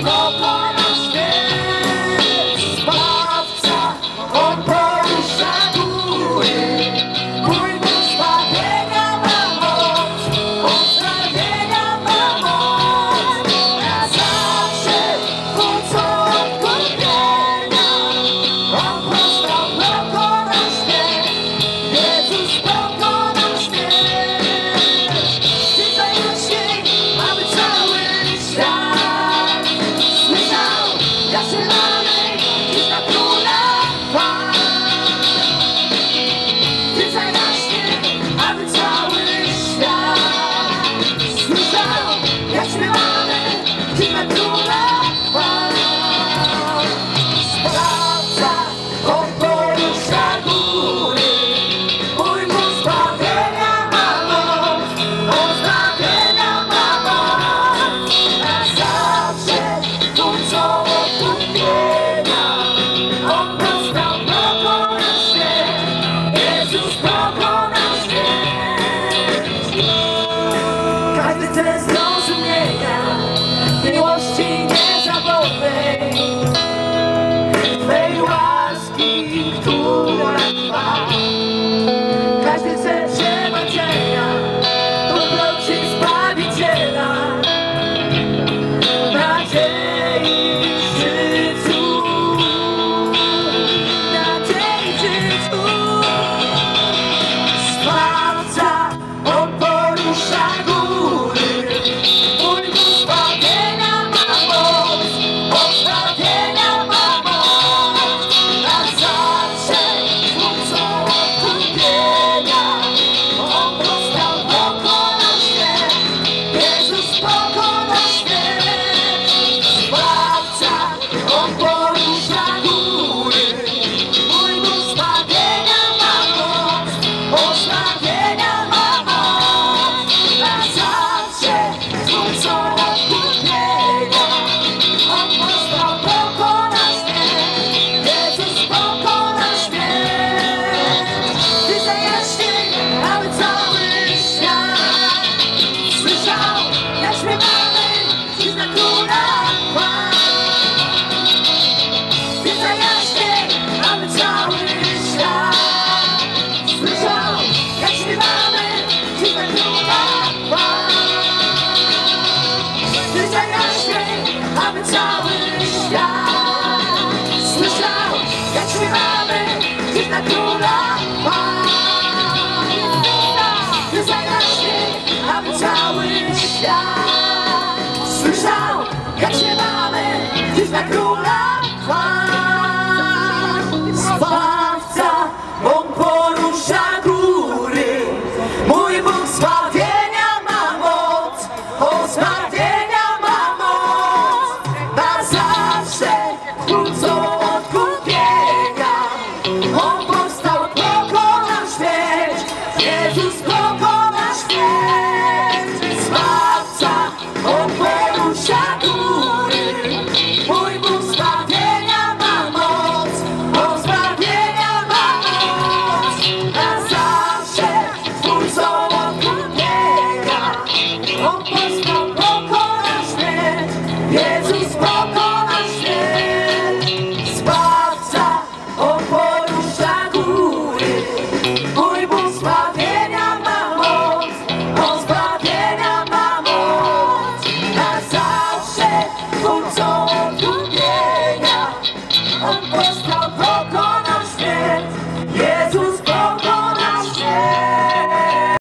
small There's no na króla Ty zagrasz ty, aby cały świat Słyszał, jak się mamy Dziś na króla. chwała to do